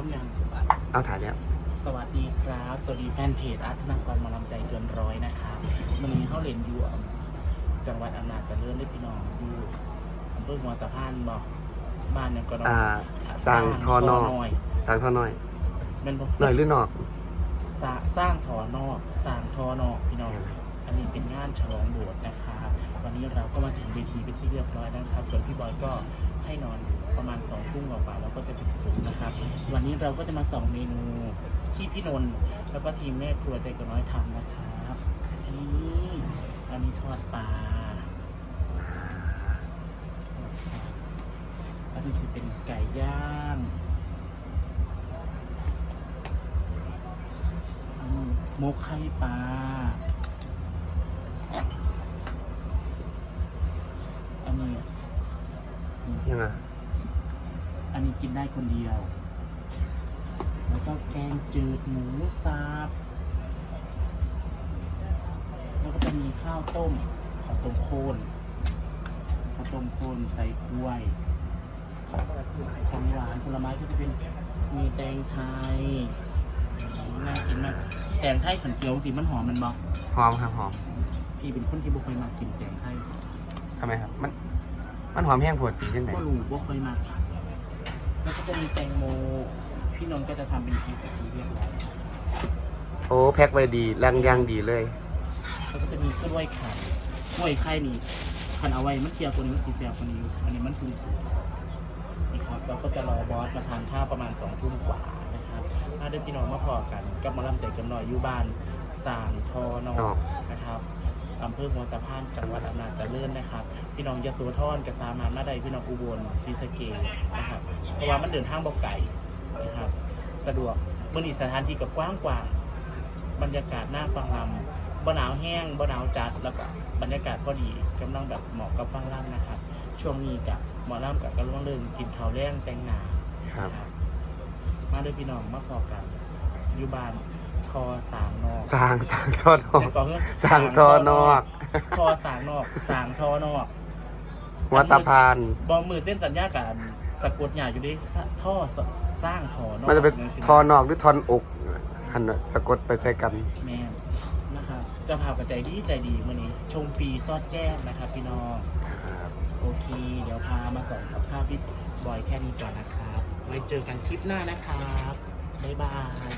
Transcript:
อมยังเอาถ่ายแล้ว สวัสดีครับ สวัสดีแฟนเพจอาร์ตนากรหมาลำใจเกินร้อยนะครับวันนี้เขาเรียนอยู่อะจังหวัดอำนาจเจริญได้พี่น้องอยู่อำเภอหัวตะพานบอกบ้านเนี่ยก็อ่าสร้างทอนอกน้อยสร้างท่อน้อยเป็นบ่หน่อยหรือนอกสร้างสร้างทอนอกสร้างทอนอกพี่น้องอันนี้เป็นงานฉลองโบสถ์นะครับวันนี้เราก็มาถึงเวทีเป็นที่เรียบร้อยแล้วนะครับ ส่วนพี่บอยก็ ให้นอนประมาณสองทุ่มกว่าๆแล้วก็จะถึงนะครับ วันนี้เราก็จะมาส่องเมนูที่พี่นนท์แล้วก็ทีมแม่ครัวใจกระน้อยทำนะครับนี่อันนี้ทอดปลาอันนี้จะเป็นไก่ย่างหมกไข่ปลา อันนี้ ยังไงอันนี้กินได้คนเดียว แล้วก็แกงจืดหมูสับแล้วก็จะมีข้าวต้มข้าวต้มโคนข้าวต้มโคนใส่กล้วยของหวานผลไม้ก็จะเป็นมีแตงไทยน่ากินมากแตงไทยขันเกียวสีมันหอมมันบอกหอมครับหอมพี่เป็นคนที่บ่เคยมากินแตงไทยทำไมครับ มัน มันหอมแห้งปกติเช่นไหนก็รู้บ่เคยมาแล้วก็จะมีแตงโม พี่นนท์ก็จะทำเป็นพริกแบบนี้เรียบร้อยโอ้แพ็คไว้ดีแรงยางดีเลย แล้วก็จะมีกล้วยไข่กล้วยไข่นี่คันเอาไว้มันเกียวคนนี้มันสีเสียคนนี้อยู่อันนี้มันคือสีนี่ครับเราก็จะรอบอสมาทานข้าวประมาณสองทุ่มกว่านะครับถ้าเดินพี่น้องมาพอกันกับหมาลำใจกันหน่อยอยู่บ้านสร้างทอนอออกนะครับ อำเภอหัวตะพานจังหวัดอำนาจเจริญนะครับ พี่น้องยโสธรก็สามารถมาได้พี่น้องอุบลศรีสะเกษนะครับเพราะว่ามันเดินทางบ่ไก่นะครับ สะดวกบนอีกสถานที่ก็กว้างกว่าบรรยากาศน่าฟังลำบ่หนาวแห้งบ่หนาวจัดแล้วก็บรรยากาศพอดีกำลังแบบเหมาะกับฟังลำนะครับ ช่วงนี้กับหมอลำกับกำลังเริ่มกินข้าวแรงแต่งหนาครับนะครับ มาด้วยพี่น้องมาพอกันอยู่บ้าน คอสามนอกสร้างสร้างท่อนอกแต่ก่อนก็สร้างท่อนอก คอสามนอกสางทอนอกหัวตาพานบอมือเส้นสัญญาการสะกดหยาอยู่ดิท่อสสร้างทอนอกมันจะเป็นจังซี้ทอนอกหรือทอนอกหันน่ะสะกดไปใส่กันแม่นนะครับเจะพากับใจดีใจดีวันนี้ ชมฟรีซอดแก้มนะครับพี่น้องครับโอเค เดี๋ยวพามาส่งกับภาพพี่บอยแค่นี้ก่อนนะครับ ไว้เจอกันคลิปหน้านะครับ บ๊ายบาย